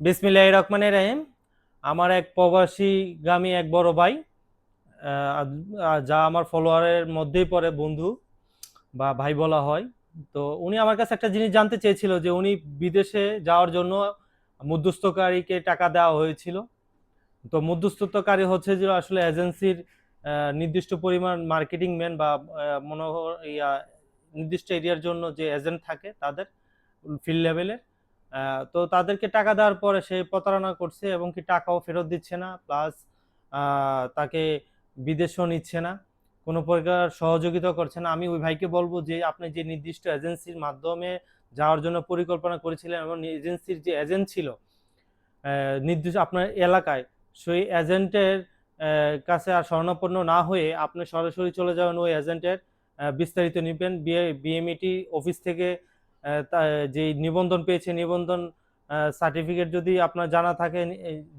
বিসমিল্লাহ রহমানের রহিম। আমার এক প্রবাসীগামী এক বড় ভাই যা আমার ফলোয়ারের মধ্যেই পড়ে বন্ধু বা ভাই বলা হয়। তো উনি আমার কাছে একটা জিনিস জানতে চেয়েছিল যে উনি বিদেশে যাওয়ার জন্য মধ্যস্থকারীকে টাকা দেওয়া হয়েছিল। তো মধ্যস্থতাকারী হচ্ছে যে আসলে এজেন্সির নির্দিষ্ট পরিমাণ মার্কেটিং ম্যান বা মনোহর ইয়া, নির্দিষ্ট এরিয়ার জন্য যে এজেন্ট থাকে তাদের ফিল্ড লেভেলে তো তাদেরকে টাকা দেওয়ার পরে সে প্রতারণা করছে এবং কি টাকাও ফেরত দিচ্ছে না প্লাস তাকে বিদেশও নিচ্ছে না, কোনো প্রকার সহযোগিতা করছে না। আমি ওই ভাইকে বলব যে, আপনি যে নির্দিষ্ট এজেন্সির মাধ্যমে যাওয়ার জন্য পরিকল্পনা করেছিলেন এবং এজেন্সির যে এজেন্ট ছিল নির্দিষ্ট আপনার এলাকায়, সেই এজেন্টের কাছে আর স্বর্ণাপন্ন না হয়ে আপনি সরাসরি চলে যাবেন ওই এজেন্টের বিস্তারিত নেবেন। বিএমইটি অফিস থেকে যে নিবন্ধন পেয়েছে, নিবন্ধন সার্টিফিকেট যদি আপনার জানা থাকে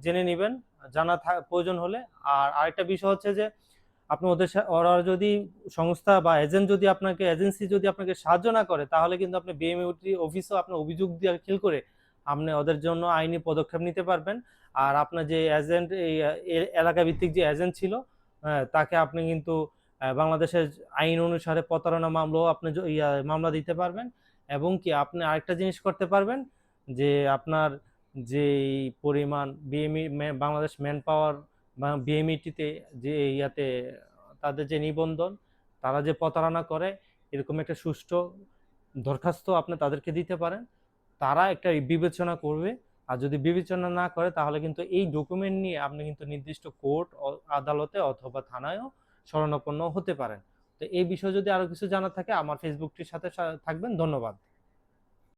জেনে নেবেন। জানা প্রয়োজন হলে। আর আরেকটা বিষয় হচ্ছে যে, আপনি ওদের ওরা যদি সংস্থা বা এজেন্ট যদি আপনাকে এজেন্সি যদি আপনাকে সাহায্য না করে, তাহলে কিন্তু আপনি বিএমইউটি অফিসেও আপনার অভিযোগ দিয়ে খেল করে আপনি ওদের জন্য আইনি পদক্ষেপ নিতে পারবেন। আর আপনার যে এজেন্ট এই এলাকা ভিত্তিক যে এজেন্ট ছিল তাকে আপনি কিন্তু বাংলাদেশের আইন অনুসারে প্রতারণা মামলাও আপনি মামলা দিতে পারবেন। এবং কি আপনি আরেকটা জিনিস করতে পারবেন যে আপনার যে পরিমাণ বিএমই বাংলাদেশ ম্যান পাওয়ার বিএমইটিতে যে ইয়াতে তাদের যে নিবন্ধন, তারা যে প্রতারণা করে, এরকম একটা সুষ্ঠু দরখাস্ত আপনি তাদেরকে দিতে পারেন। তারা একটা বিবেচনা করবে। আর যদি বিবেচনা না করে, তাহলে কিন্তু এই ডকুমেন্ট নিয়ে আপনি কিন্তু নির্দিষ্ট কোর্ট, আদালতে অথবা থানায়ও শরণাপন্ন হতে পারেন। তো এই বিষয়ে যদি আরও কিছু জানা থাকে আমার ফেসবুকটির সাথে থাকবেন। ধন্যবাদ।